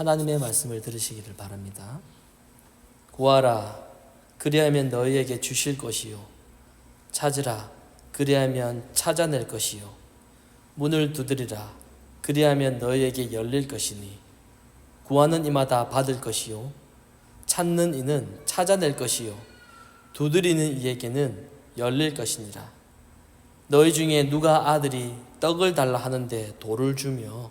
하나님의 말씀을 들으시기를 바랍니다. 구하라 그리하면 너희에게 주실 것이요. 찾으라 그리하면 찾아낼 것이요. 문을 두드리라 그리하면 너희에게 열릴 것이니. 구하는 이마다 받을 것이요. 찾는 이는 찾아낼 것이요. 두드리는 이에게는 열릴 것이니라. 너희 중에 누가 아들이 떡을 달라 하는데 돌을 주며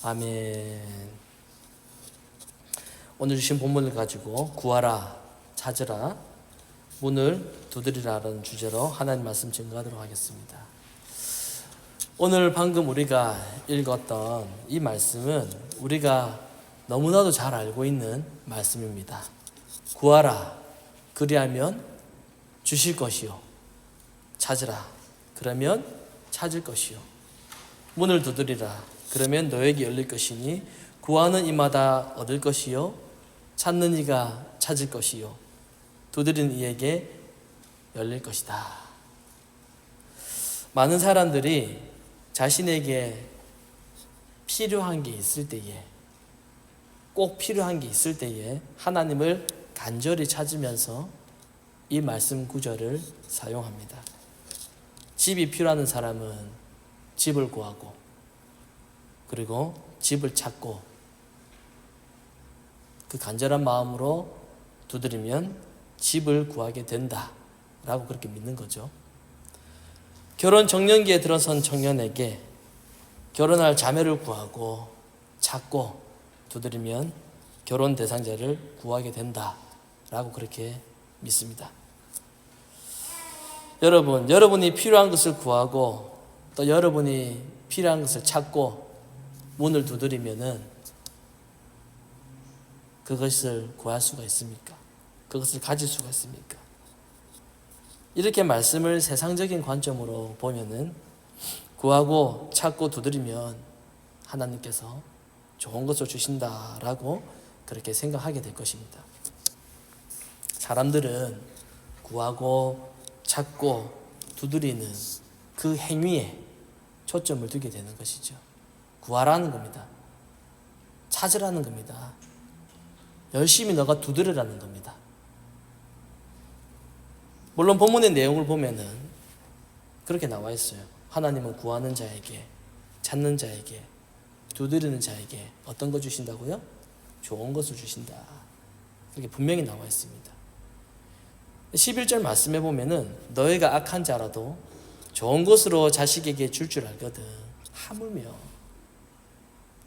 아멘 오늘 주신 본문을 가지고 구하라 찾으라 문을 두드리라는 주제로 하나님 말씀 증거하도록 하겠습니다. 오늘 방금 우리가 읽었던 이 말씀은 우리가 너무나도 잘 알고 있는 말씀입니다. 구하라 그리하면 주실 것이요 찾으라 그러면 찾을 것이요 문을 두드리라 그러면 너에게 열릴 것이니 구하는 이마다 얻을 것이요 찾는 이가 찾을 것이요 두드리는 이에게 열릴 것이다. 많은 사람들이 자신에게 필요한 게 있을 때에 꼭 필요한 게 있을 때에 하나님을 간절히 찾으면서 이 말씀 구절을 사용합니다. 집이 필요한 사람은 집을 구하고 그리고 집을 찾고 그 간절한 마음으로 두드리면 집을 구하게 된다. 라고 그렇게 믿는 거죠. 결혼 정년기에 들어선 청년에게 결혼할 자매를 구하고 찾고 두드리면 결혼 대상자를 구하게 된다. 라고 그렇게 믿습니다. 여러분, 여러분이 필요한 것을 구하고 또 여러분이 필요한 것을 찾고 문을 두드리면은 그것을 구할 수가 있습니까? 그것을 가질 수가 있습니까? 이렇게 말씀을 세상적인 관점으로 보면은 구하고 찾고 두드리면 하나님께서 좋은 것을 주신다라고 그렇게 생각하게 될 것입니다. 사람들은 구하고 찾고 두드리는 그 행위에 초점을 두게 되는 것이죠. 구하라는 겁니다. 찾으라는 겁니다. 열심히 너가 두드리라는 겁니다. 물론 본문의 내용을 보면은 그렇게 나와 있어요. 하나님은 구하는 자에게, 찾는 자에게, 두드리는 자에게 어떤 거 주신다고요? 좋은 것을 주신다. 그렇게 분명히 나와 있습니다. 11절 말씀해 보면은 너희가 악한 자라도 좋은 것으로 자식에게 줄 줄 알거든. 하물며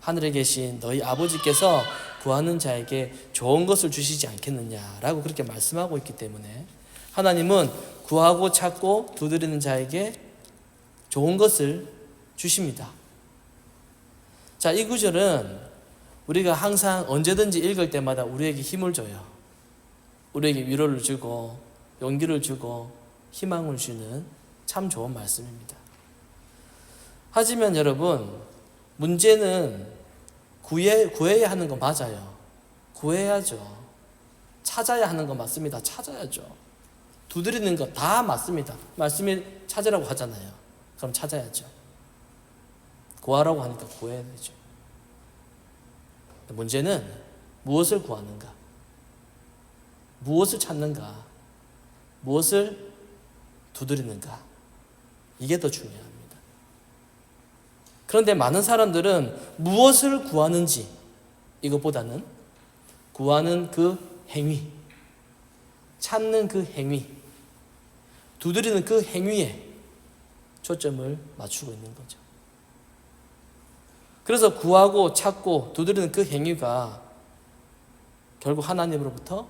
하늘에 계신 너희 아버지께서 구하는 자에게 좋은 것을 주시지 않겠느냐라고 그렇게 말씀하고 있기 때문에 하나님은 구하고 찾고 두드리는 자에게 좋은 것을 주십니다. 자, 이 구절은 우리가 항상 언제든지 읽을 때마다 우리에게 힘을 줘요. 우리에게 위로를 주고 용기를 주고 희망을 주는 참 좋은 말씀입니다. 하지만 여러분, 문제는 구해, 구해야 하는 건 맞아요. 구해야죠. 찾아야 하는 건 맞습니다. 찾아야죠. 두드리는 것다 맞습니다. 말씀이 찾으라고 하잖아요. 그럼 찾아야죠. 구하라고 하니까 구해야 되죠. 문제는 무엇을 구하는가? 무엇을 찾는가? 무엇을 두드리는가? 이게 더 중요합니다. 그런데 많은 사람들은 무엇을 구하는지 이것보다는 구하는 그 행위, 찾는 그 행위, 두드리는 그 행위에 초점을 맞추고 있는 거죠. 그래서 구하고 찾고 두드리는 그 행위가 결국 하나님으로부터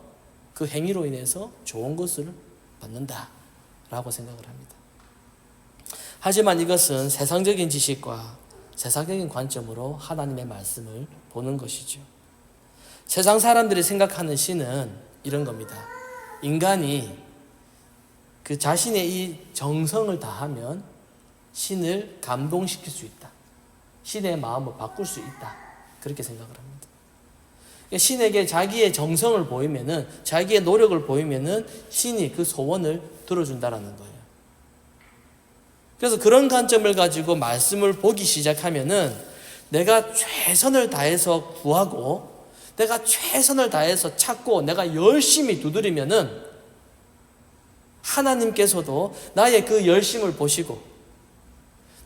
그 행위로 인해서 좋은 것을 받는다라고 생각을 합니다. 하지만 이것은 세상적인 지식과 세상적인 관점으로 하나님의 말씀을 보는 것이죠. 세상 사람들이 생각하는 신은 이런 겁니다. 인간이 그 자신의 이 정성을 다하면 신을 감동시킬 수 있다. 신의 마음을 바꿀 수 있다. 그렇게 생각을 합니다. 그러니까 신에게 자기의 정성을 보이면은 자기의 노력을 보이면은 신이 그 소원을 들어준다라는 거예요. 그래서 그런 관점을 가지고 말씀을 보기 시작하면은 내가 최선을 다해서 구하고 내가 최선을 다해서 찾고 내가 열심히 두드리면은 하나님께서도 나의 그 열심을 보시고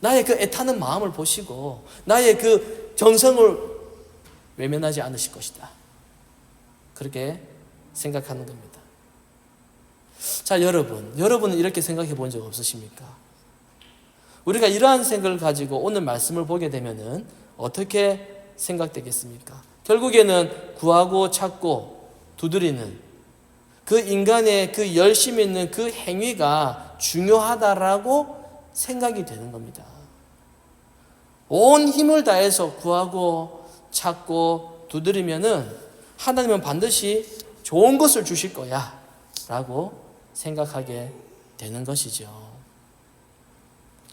나의 그 애타는 마음을 보시고 나의 그 정성을 외면하지 않으실 것이다. 그렇게 생각하는 겁니다. 자, 여러분, 여러분은 이렇게 생각해 본 적 없으십니까? 우리가 이러한 생각을 가지고 오늘 말씀을 보게 되면은 어떻게 생각되겠습니까? 결국에는 구하고 찾고 두드리는 그 인간의 그 열심 있는 그 행위가 중요하다라고 생각이 되는 겁니다. 온 힘을 다해서 구하고 찾고 두드리면은 하나님은 반드시 좋은 것을 주실 거야 라고 생각하게 되는 것이죠.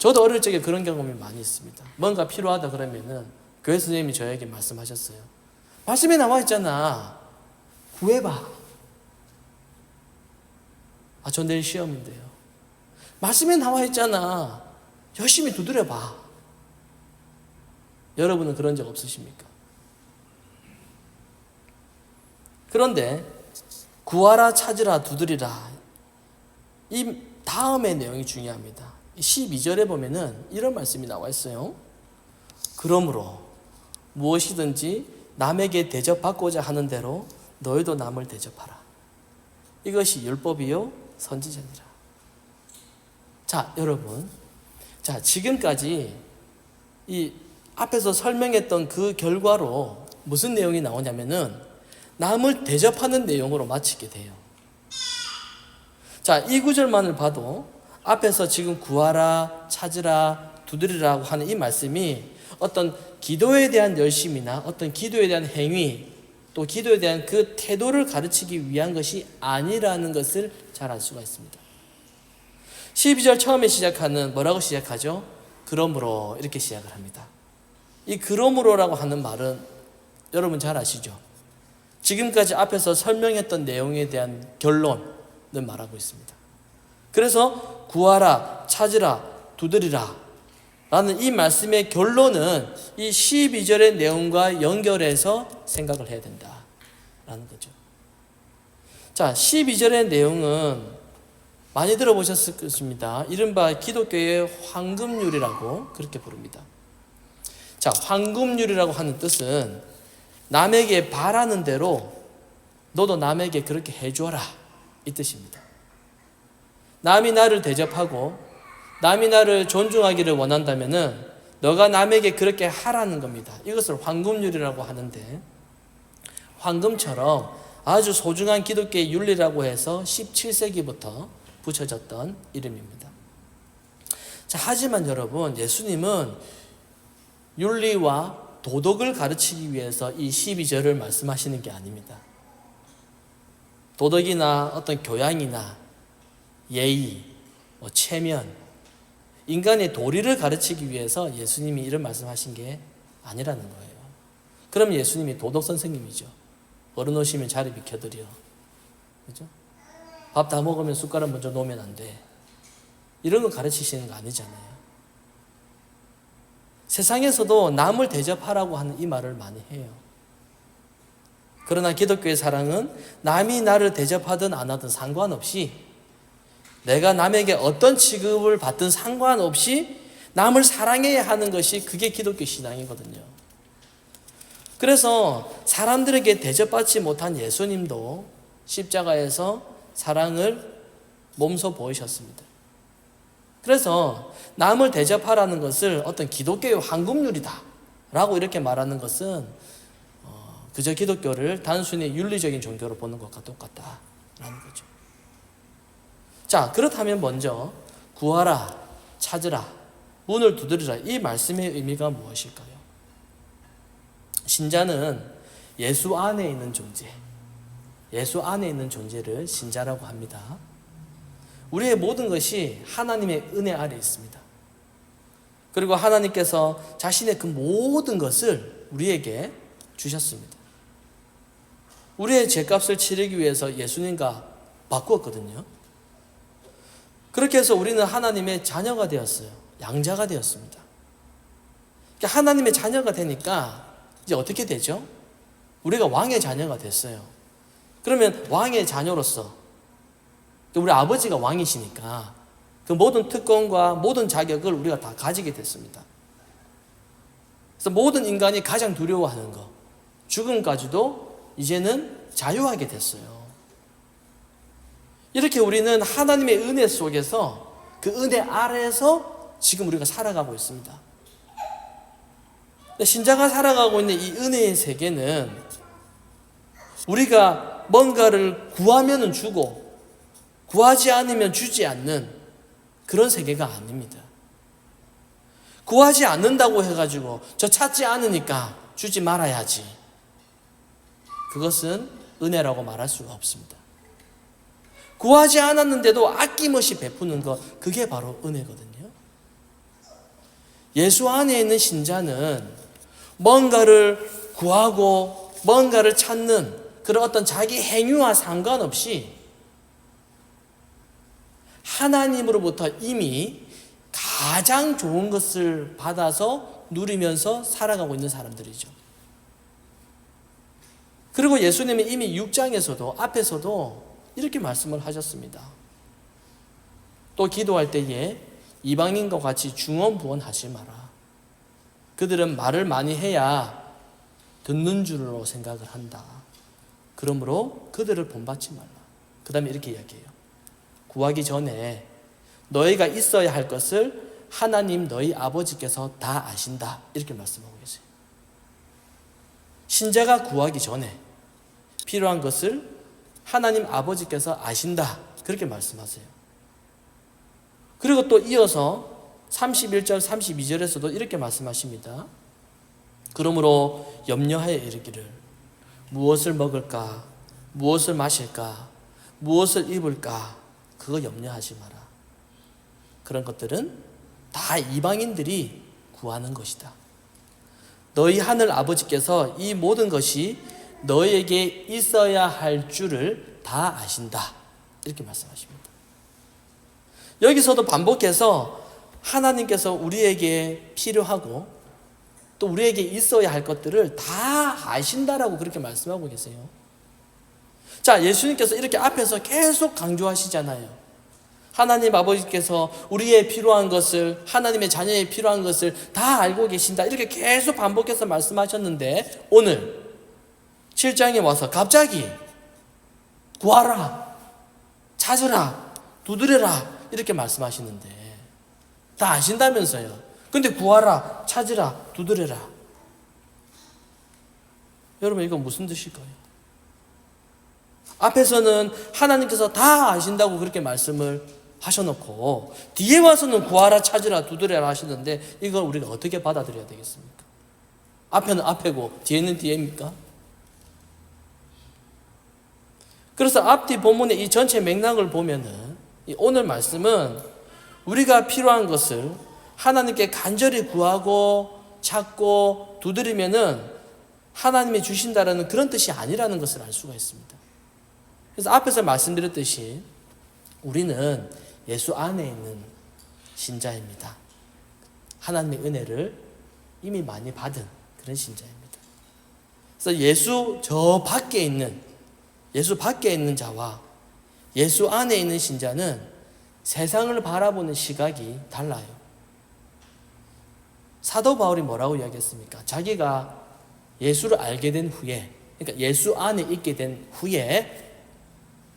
저도 어릴 적에 그런 경험이 많이 있습니다. 뭔가 필요하다 그러면은 교회 선생님이 저에게 말씀하셨어요. 말씀에 나와 있잖아. 구해봐. 아, 저 내일 시험인데요. 말씀에 나와 있잖아. 열심히 두드려봐. 여러분은 그런 적 없으십니까? 그런데 구하라 찾으라 두드리라 이 다음의 내용이 중요합니다. 12절에 보면은 이런 말씀이 나와 있어요. 그러므로 무엇이든지 남에게 대접받고자 하는 대로 너희도 남을 대접하라. 이것이 율법이요 선지자니라. 자, 여러분. 자, 지금까지 이 앞에서 설명했던 그 결과로 무슨 내용이 나오냐면은 남을 대접하는 내용으로 마치게 돼요. 자, 이 구절만을 봐도 앞에서 지금 구하라, 찾으라, 두드리라고 하는 이 말씀이 어떤 기도에 대한 열심이나 어떤 기도에 대한 행위 또 기도에 대한 그 태도를 가르치기 위한 것이 아니라는 것을 잘 알 수가 있습니다. 12절 처음에 시작하는 뭐라고 시작하죠? 그러므로 이렇게 시작을 합니다. 이 그러므로라고 하는 말은 여러분 잘 아시죠? 지금까지 앞에서 설명했던 내용에 대한 결론을 말하고 있습니다. 그래서 구하라, 찾으라, 두드리라 라는 이 말씀의 결론은 이 12절의 내용과 연결해서 생각을 해야 된다. 라는 거죠. 자, 12절의 내용은 많이 들어보셨을 것입니다. 이른바 기독교의 황금률이라고 그렇게 부릅니다. 자, 황금률이라고 하는 뜻은 남에게 바라는 대로 너도 남에게 그렇게 해줘라. 이 뜻입니다. 남이 나를 대접하고 남이 나를 존중하기를 원한다면은 너가 남에게 그렇게 하라는 겁니다. 이것을 황금률이라고 하는데 황금처럼 아주 소중한 기독교의 윤리라고 해서 17세기부터 붙여졌던 이름입니다. 자, 하지만 여러분, 예수님은 윤리와 도덕을 가르치기 위해서 이 12절을 말씀하시는 게 아닙니다. 도덕이나 어떤 교양이나 예의, 뭐 체면, 인간의 도리를 가르치기 위해서 예수님이 이런 말씀하신 게 아니라는 거예요. 그럼 예수님이 도덕 선생님이죠. 어른 오시면 자리 비켜드려. 그죠? 밥 다 먹으면 숟가락 먼저 놓으면 안 돼. 이런 거 가르치시는 거 아니잖아요. 세상에서도 남을 대접하라고 하는 이 말을 많이 해요. 그러나 기독교의 사랑은 남이 나를 대접하든 안 하든 상관없이 내가 남에게 어떤 취급을 받든 상관없이 남을 사랑해야 하는 것이 그게 기독교 신앙이거든요. 그래서 사람들에게 대접받지 못한 예수님도 십자가에서 사랑을 몸소 보이셨습니다. 그래서 남을 대접하라는 것을 어떤 기독교의 황금률이다 라고 이렇게 말하는 것은 어, 그저 기독교를 단순히 윤리적인 종교로 보는 것과 똑같다라는 거죠. 자, 그렇다면 먼저 구하라, 찾으라, 문을 두드리라 이 말씀의 의미가 무엇일까요? 신자는 예수 안에 있는 존재, 예수 안에 있는 존재를 신자라고 합니다. 우리의 모든 것이 하나님의 은혜 아래 있습니다. 그리고 하나님께서 자신의 그 모든 것을 우리에게 주셨습니다. 우리의 죄값을 치르기 위해서 예수님과 바꾸었거든요. 그렇게 해서 우리는 하나님의 자녀가 되었어요. 양자가 되었습니다. 그러니까 하나님의 자녀가 되니까 이제 어떻게 되죠? 우리가 왕의 자녀가 됐어요. 그러면 왕의 자녀로서 우리 아버지가 왕이시니까 그 모든 특권과 모든 자격을 우리가 다 가지게 됐습니다. 그래서 모든 인간이 가장 두려워하는 것, 죽음까지도 이제는 자유하게 됐어요. 이렇게 우리는 하나님의 은혜 속에서 그 은혜 아래에서 지금 우리가 살아가고 있습니다. 신자가 살아가고 있는 이 은혜의 세계는 우리가 뭔가를 구하면 주고 구하지 않으면 주지 않는 그런 세계가 아닙니다. 구하지 않는다고 해가지고 저 찾지 않으니까 주지 말아야지. 그것은 은혜라고 말할 수가 없습니다. 구하지 않았는데도 아낌없이 베푸는 것, 그게 바로 은혜거든요. 예수 안에 있는 신자는 뭔가를 구하고 뭔가를 찾는 그런 어떤 자기 행위와 상관없이 하나님으로부터 이미 가장 좋은 것을 받아서 누리면서 살아가고 있는 사람들이죠. 그리고 예수님이 이미 6장에서도 앞에서도 이렇게 말씀을 하셨습니다. 또 기도할 때에 이방인과 같이 중언부언하지 마라. 그들은 말을 많이 해야 듣는 줄로 생각을 한다. 그러므로 그들을 본받지 말라. 그 다음에 이렇게 이야기해요. 구하기 전에 너희가 있어야 할 것을 하나님 너희 아버지께서 다 아신다. 이렇게 말씀하고 계세요. 신자가 구하기 전에 필요한 것을 하나님 아버지께서 아신다. 그렇게 말씀하세요. 그리고 또 이어서 31절, 32절에서도 이렇게 말씀하십니다. 그러므로 염려하여 이르기를 무엇을 먹을까? 무엇을 마실까? 무엇을 입을까? 그거 염려하지 마라. 그런 것들은 다 이방인들이 구하는 것이다. 너희 하늘 아버지께서 이 모든 것이 너에게 있어야 할 줄을 다 아신다. 이렇게 말씀하십니다. 여기서도 반복해서 하나님께서 우리에게 필요하고 또 우리에게 있어야 할 것들을 다 아신다라고 그렇게 말씀하고 계세요. 자, 예수님께서 이렇게 앞에서 계속 강조하시잖아요. 하나님 아버지께서 우리의 필요한 것을, 하나님의 자녀의 필요한 것을 다 알고 계신다. 이렇게 계속 반복해서 말씀하셨는데, 오늘 7장에 와서 갑자기 구하라, 찾으라, 두드려라, 이렇게 말씀하시는데, 다 아신다면서요. 근데 구하라, 찾으라, 두드려라. 여러분, 이건 무슨 뜻일까요? 앞에서는 하나님께서 다 아신다고 그렇게 말씀을 하셔놓고 뒤에 와서는 구하라 찾으라 두드려라 하시는데 이걸 우리가 어떻게 받아들여야 되겠습니까? 앞에는 앞에고 뒤에는 뒤에입니까? 그래서 앞뒤 본문의 이 전체 맥락을 보면은 오늘 말씀은 우리가 필요한 것을 하나님께 간절히 구하고 찾고 두드리면은 하나님이 주신다라는 그런 뜻이 아니라는 것을 알 수가 있습니다. 그래서 앞에서 말씀드렸듯이 우리는 예수 안에 있는 신자입니다. 하나님의 은혜를 이미 많이 받은 그런 신자입니다. 그래서 예수 저 밖에 있는 예수 밖에 있는 자와 예수 안에 있는 신자는 세상을 바라보는 시각이 달라요. 사도 바울이 뭐라고 이야기했습니까? 자기가 예수를 알게 된 후에, 그러니까 예수 안에 있게 된 후에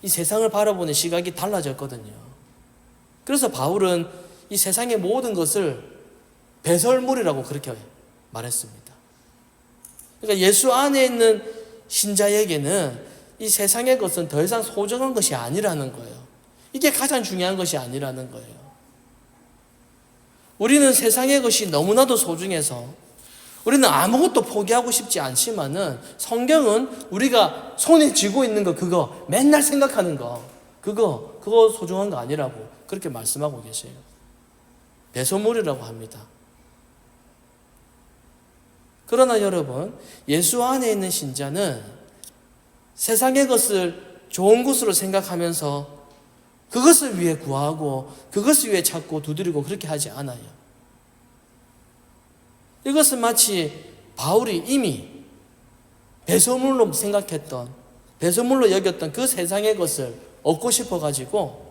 이 세상을 바라보는 시각이 달라졌거든요. 그래서 바울은 이 세상의 모든 것을 배설물이라고 그렇게 말했습니다. 그러니까 예수 안에 있는 신자에게는 이 세상의 것은 더 이상 소중한 것이 아니라는 거예요. 이게 가장 중요한 것이 아니라는 거예요. 우리는 세상의 것이 너무나도 소중해서 우리는 아무것도 포기하고 싶지 않지만은 성경은 우리가 손에 쥐고 있는 거 그거 맨날 생각하는 거 그거 그거 소중한 거 아니라고 그렇게 말씀하고 계세요. 배소물이라고 합니다. 그러나 여러분 예수 안에 있는 신자는 세상의 것을 좋은 것으로 생각하면서 그것을 위해 구하고 그것을 위해 찾고 두드리고 그렇게 하지 않아요. 이것은 마치 바울이 이미 배설물로 생각했던 배설물로 여겼던 그 세상의 것을 얻고 싶어 가지고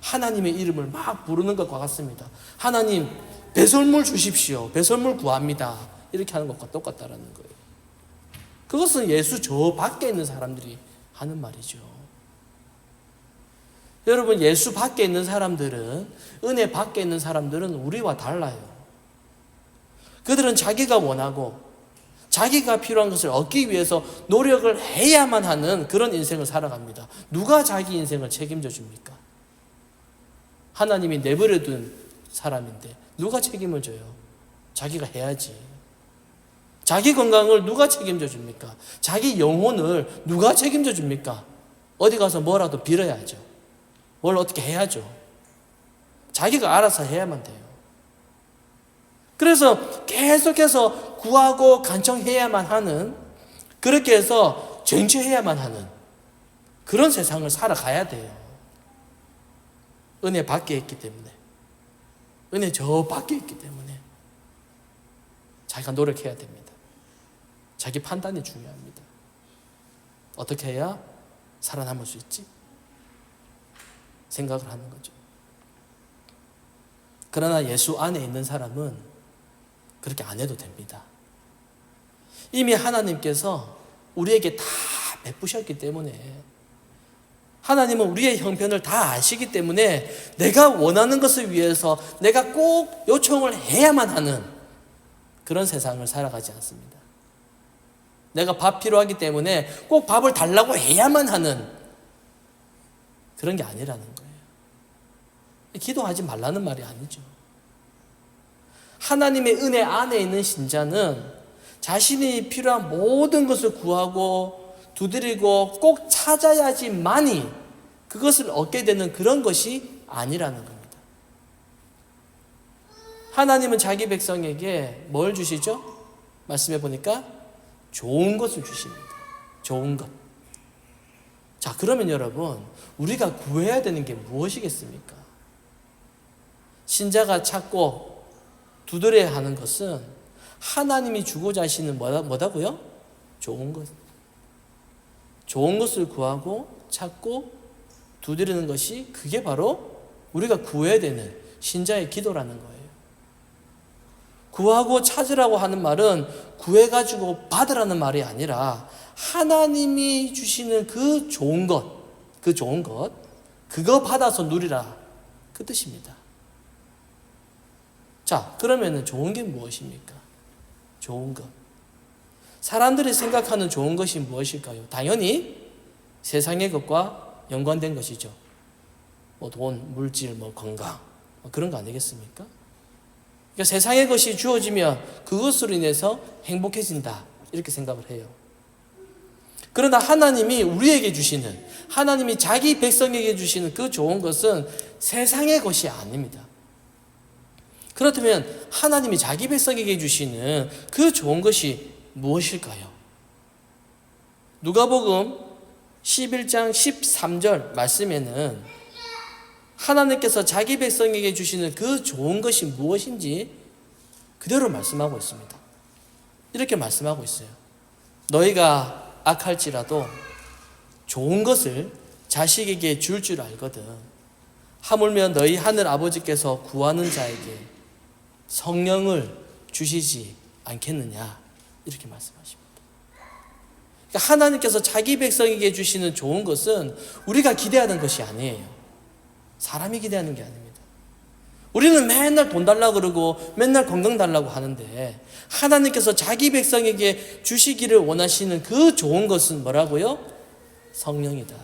하나님의 이름을 막 부르는 것과 같습니다. 하나님 배설물 주십시오. 배설물 구합니다. 이렇게 하는 것과 똑같다라는 거예요. 그것은 예수 저 밖에 있는 사람들이 하는 말이죠. 여러분 예수 밖에 있는 사람들은 은혜 밖에 있는 사람들은 우리와 달라요. 그들은 자기가 원하고 자기가 필요한 것을 얻기 위해서 노력을 해야만 하는 그런 인생을 살아갑니다. 누가 자기 인생을 책임져 줍니까? 하나님이 내버려 둔 사람인데 누가 책임을 져요? 자기가 해야지. 자기 건강을 누가 책임져 줍니까? 자기 영혼을 누가 책임져 줍니까? 어디 가서 뭐라도 빌어야죠. 뭘 어떻게 해야죠. 자기가 알아서 해야만 돼요. 그래서 계속해서 구하고 간청해야만 하는 그렇게 해서 쟁취해야만 하는 그런 세상을 살아가야 돼요. 은혜 밖에 있기 때문에 은혜 저 밖에 있기 때문에 자기가 노력해야 됩니다. 자기 판단이 중요합니다. 어떻게 해야 살아남을 수 있지? 생각을 하는 거죠. 그러나 예수 안에 있는 사람은 그렇게 안 해도 됩니다. 이미 하나님께서 우리에게 다 베푸셨기 때문에 하나님은 우리의 형편을 다 아시기 때문에 내가 원하는 것을 위해서 내가 꼭 요청을 해야만 하는 그런 세상을 살아가지 않습니다. 내가 밥 필요하기 때문에 꼭 밥을 달라고 해야만 하는 그런 게 아니라는 거예요. 기도하지 말라는 말이 아니죠. 하나님의 은혜 안에 있는 신자는 자신이 필요한 모든 것을 구하고 두드리고 꼭 찾아야지만이 그것을 얻게 되는 그런 것이 아니라는 겁니다. 하나님은 자기 백성에게 뭘 주시죠? 말씀해 보니까 좋은 것을 주십니다. 좋은 것. 자, 그러면 여러분, 우리가 구해야 되는 게 무엇이겠습니까? 신자가 찾고 두드려야 하는 것은 하나님이 주고자 하시는 뭐다, 뭐다고요? 좋은 것. 좋은 것을 구하고 찾고 두드리는 것이 그게 바로 우리가 구해야 되는 신자의 기도라는 거예요. 구하고 찾으라고 하는 말은 구해가지고 받으라는 말이 아니라 하나님이 주시는 그 좋은 것, 그 좋은 것, 그거 받아서 누리라. 그 뜻입니다. 자, 그러면은 좋은 게 무엇입니까? 좋은 것. 사람들이 생각하는 좋은 것이 무엇일까요? 당연히 세상의 것과 연관된 것이죠. 뭐 돈, 물질, 뭐 건강, 뭐 그런 거 아니겠습니까? 그러니까 세상의 것이 주어지면 그것으로 인해서 행복해진다. 이렇게 생각을 해요. 그러나 하나님이 우리에게 주시는, 하나님이 자기 백성에게 주시는 그 좋은 것은 세상의 것이 아닙니다. 그렇다면 하나님이 자기 백성에게 주시는 그 좋은 것이 무엇일까요? 누가복음 11장 13절 말씀에는 하나님께서 자기 백성에게 주시는 그 좋은 것이 무엇인지 그대로 말씀하고 있습니다. 이렇게 말씀하고 있어요. 너희가 악할지라도 좋은 것을 자식에게 줄줄 알거든. 하물며 너희 하늘 아버지께서 구하는 자에게 성령을 주시지 않겠느냐. 이렇게 말씀하십니다. 그러니까 하나님께서 자기 백성에게 주시는 좋은 것은 우리가 기대하는 것이 아니에요. 사람이 기대하는 게 아닙니다. 우리는 맨날 돈 달라고 그러고 맨날 건강 달라고 하는데 하나님께서 자기 백성에게 주시기를 원하시는 그 좋은 것은 뭐라고요? 성령이다.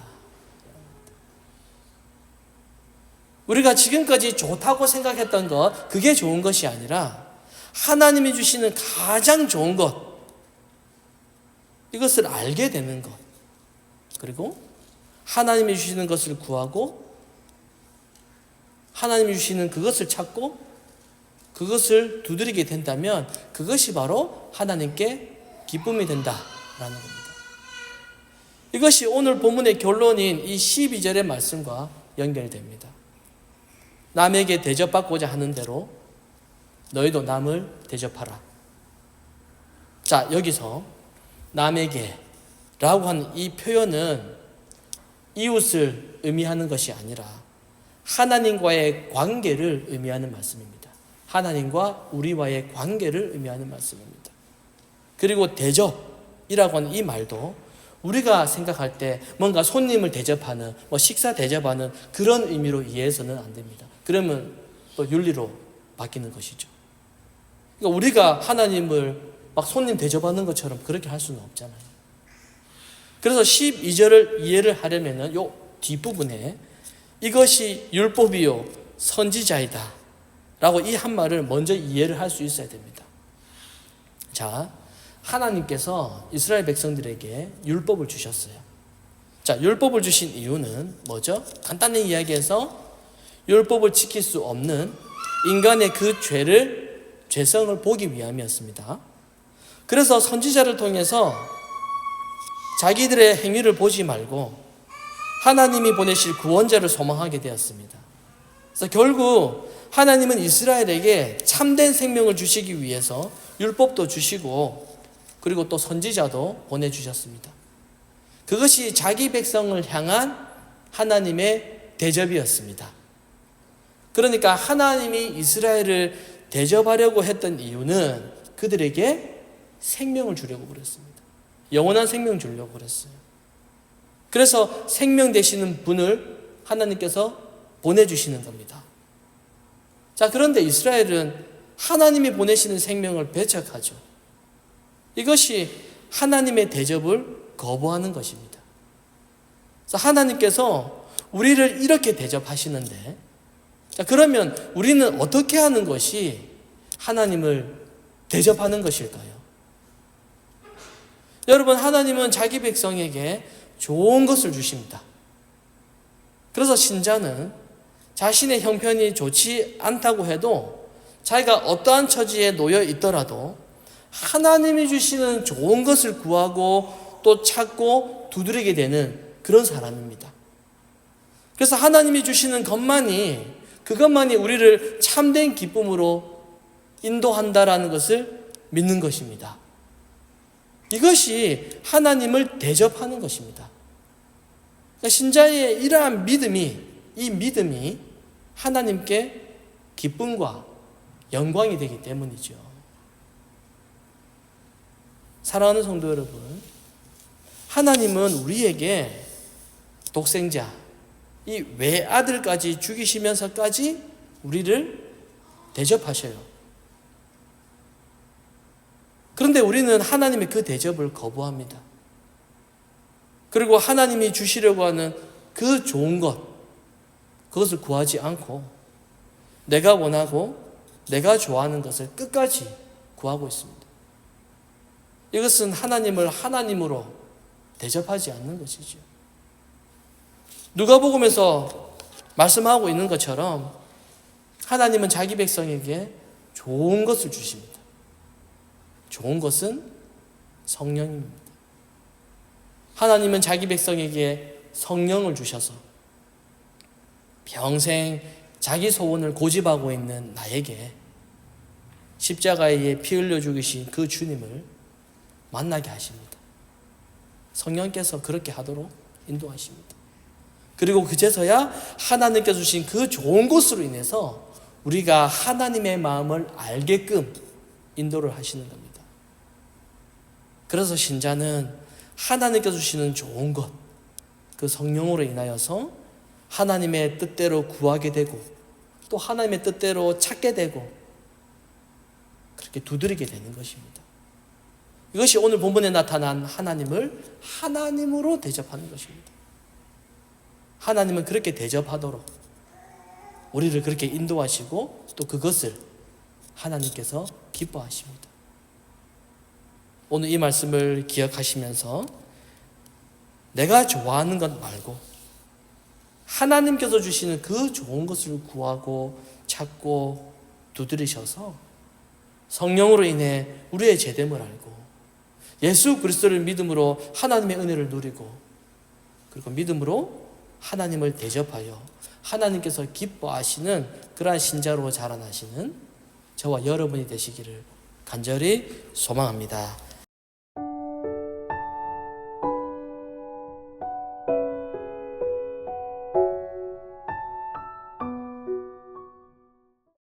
우리가 지금까지 좋다고 생각했던 것, 그게 좋은 것이 아니라 하나님이 주시는 가장 좋은 것, 이것을 알게 되는 것, 그리고 하나님이 주시는 것을 구하고, 하나님이 주시는 그것을 찾고, 그것을 두드리게 된다면 그것이 바로 하나님께 기쁨이 된다라는 겁니다. 이것이 오늘 본문의 결론인 이 12절의 말씀과 연결됩니다. 남에게 대접받고자 하는 대로 너희도 남을 대접하라. 자, 여기서 남에게 라고 하는 이 표현은 이웃을 의미하는 것이 아니라 하나님과의 관계를 의미하는 말씀입니다. 하나님과 우리와의 관계를 의미하는 말씀입니다. 그리고 대접이라고 하는 이 말도 우리가 생각할 때 뭔가 손님을 대접하는 뭐 식사 대접하는 그런 의미로 이해해서는 안 됩니다. 그러면 또 윤리로 바뀌는 것이죠. 그러니까 우리가 하나님을 막 손님 대접하는 것처럼 그렇게 할 수는 없잖아요. 그래서 12절을 이해를 하려면은 요 뒷부분에 이것이 율법이요 선지자이다 라고 이 한 말을 먼저 이해를 할 수 있어야 됩니다. 자, 하나님께서 이스라엘 백성들에게 율법을 주셨어요. 자, 율법을 주신 이유는 뭐죠? 간단히 이야기해서 율법을 지킬 수 없는 인간의 그 죄를 죄성을 보기 위함이었습니다. 그래서 선지자를 통해서 자기들의 행위를 보지 말고 하나님이 보내실 구원자를 소망하게 되었습니다. 그래서 결국 하나님은 이스라엘에게 참된 생명을 주시기 위해서 율법도 주시고 그리고 또 선지자도 보내주셨습니다. 그것이 자기 백성을 향한 하나님의 대접이었습니다. 그러니까 하나님이 이스라엘을 대접하려고 했던 이유는 그들에게 생명을 주려고 그랬습니다. 영원한 생명 주려고 그랬어요. 그래서 생명 되시는 분을 하나님께서 보내주시는 겁니다. 자, 그런데 이스라엘은 하나님이 보내시는 생명을 배척하죠. 이것이 하나님의 대접을 거부하는 것입니다. 그래서 하나님께서 우리를 이렇게 대접하시는데, 자, 그러면 우리는 어떻게 하는 것이 하나님을 대접하는 것일까요? 여러분, 하나님은 자기 백성에게 좋은 것을 주십니다. 그래서 신자는 자신의 형편이 좋지 않다고 해도 자기가 어떠한 처지에 놓여 있더라도 하나님이 주시는 좋은 것을 구하고 또 찾고 두드리게 되는 그런 사람입니다. 그래서 하나님이 주시는 것만이 그것만이 우리를 참된 기쁨으로 인도한다라는 것을 믿는 것입니다. 이것이 하나님을 대접하는 것입니다. 그러니까 신자의 이러한 믿음이 이 믿음이 하나님께 기쁨과 영광이 되기 때문이죠. 사랑하는 성도 여러분, 하나님은 우리에게 독생자, 이 외아들까지 죽이시면서까지 우리를 대접하셔요. 그런데 우리는 하나님의 그 대접을 거부합니다. 그리고 하나님이 주시려고 하는 그 좋은 것, 그것을 구하지 않고 내가 원하고 내가 좋아하는 것을 끝까지 구하고 있습니다. 이것은 하나님을 하나님으로 대접하지 않는 것이죠. 누가복음에서 말씀하고 있는 것처럼 하나님은 자기 백성에게 좋은 것을 주십니다. 좋은 것은 성령입니다. 하나님은 자기 백성에게 성령을 주셔서 평생 자기 소원을 고집하고 있는 나에게 십자가에 피 흘려 죽이신 그 주님을 만나게 하십니다. 성령께서 그렇게 하도록 인도하십니다. 그리고 그제서야 하나님께서 주신 그 좋은 것으로 인해서 우리가 하나님의 마음을 알게끔 인도를 하시는 겁니다. 그래서 신자는 하나님께서 주시는 좋은 것, 그 성령으로 인하여서 하나님의 뜻대로 구하게 되고 또 하나님의 뜻대로 찾게 되고 그렇게 두드리게 되는 것입니다. 이것이 오늘 본문에 나타난 하나님을 하나님으로 대접하는 것입니다. 하나님은 그렇게 대접하도록 우리를 그렇게 인도하시고 또 그것을 하나님께서 기뻐하십니다. 오늘 이 말씀을 기억하시면서 내가 좋아하는 것 말고 하나님께서 주시는 그 좋은 것을 구하고 찾고 두드리셔서 성령으로 인해 우리의 제됨을 알고 예수 그리스도를 믿음으로 하나님의 은혜를 누리고 그리고 믿음으로 하나님을 대접하여 하나님께서 기뻐하시는 그러한 신자로 자라나시는 저와 여러분이 되시기를 간절히 소망합니다.